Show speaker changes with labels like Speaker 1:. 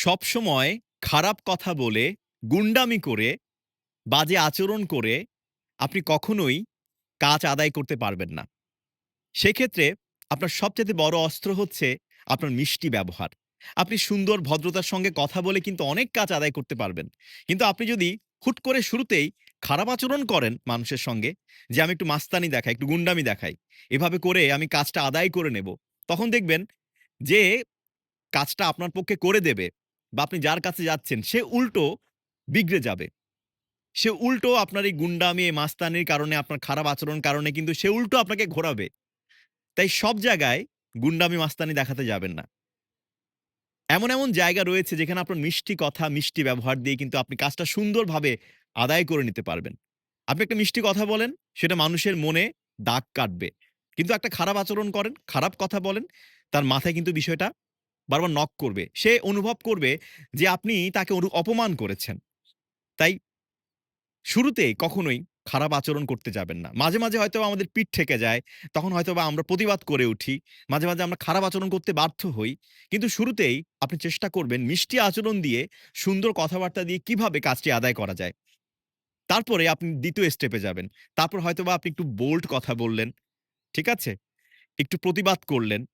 Speaker 1: সবসময় খারাপ কথা বলে, গুন্ডামি করে, বাজে আচরণ করে আপনি কখনোই কাজ আদায় করতে পারবেন না। সেক্ষেত্রে আপনার সবচেয়ে বড় অস্ত্র হচ্ছে আপনার মিষ্টি ব্যবহার। আপনি সুন্দর ভদ্রতার সঙ্গে কথা বলে কিন্তু অনেক কাজ আদায় করতে পারবেন। কিন্তু আপনি যদি হুট করে শুরুতেই খারাপ আচরণ করেন মানুষের সঙ্গে যে, "আমি একটু মাস্তানি দেখাই, একটু গুন্ডামি দেখাই। এভাবে করে আমি কাজটা আদায় করে নেব।" তখন দেখবেন যে কাজটা আপনার পক্ষে করে দেবে বা আপনি যার কাছে যাচ্ছেন সে উল্টো বিগড়ে যাবে। সে উল্টো আপনার এই গুন্ডামি, এই মাস্তানির কারণে, আপনার খারাপ আচরণ কারণে কিন্তু সে উল্টো আপনাকে ঘোরাবে। তাই সব জায়গায় গুন্ডামি, মাস্তানি দেখাতে যাবেন না। এমন, এমন জায়গা রয়েছে যেখানে আপনার মিষ্টি কথা, মিষ্টি ব্যবহার দিয়ে কিন্তু আপনি কাজটা সুন্দরভাবে আদায় করে নিতে পারবেন। আপনি একটা মিষ্টি কথা বলেন, সেটা মানুষের মনে দাগ কাটবে। কিন্তু একটা খারাপ আচরণ করেন, খারাপ কথা বলেন, তার মাথায় কিন্তু বিষয়টা বারবার নক করবে। সে অনুভব করবে যে আপনি তাকে অপমান করেছেন। তাই শুরুতে কখনোই খারাপ আচরণ করতে যাবেন না। মাঝে, মাঝে হয়তোবা আমাদের পিঠ ঠেকে যায়। তখন হয়তোবা আমরা প্রতিবাদ করে উঠি। মাঝে, মাঝে আমরা খারাপ আচরণ করতে বাধ্য হই। কিন্তু শুরুতেই আপনি চেষ্টা করবেন মিষ্টি আচরণ দিয়ে, সুন্দর কথাবার্তা দিয়ে কীভাবে কাজটি আদায় করা যায়। তারপরে আপনি দ্বিতীয় স্টেপে যাবেন। তারপর হয়তোবা আপনি একটু বোল্ড কথা বললেন। ঠিক আছে? একটু প্রতিবাদ করলেন।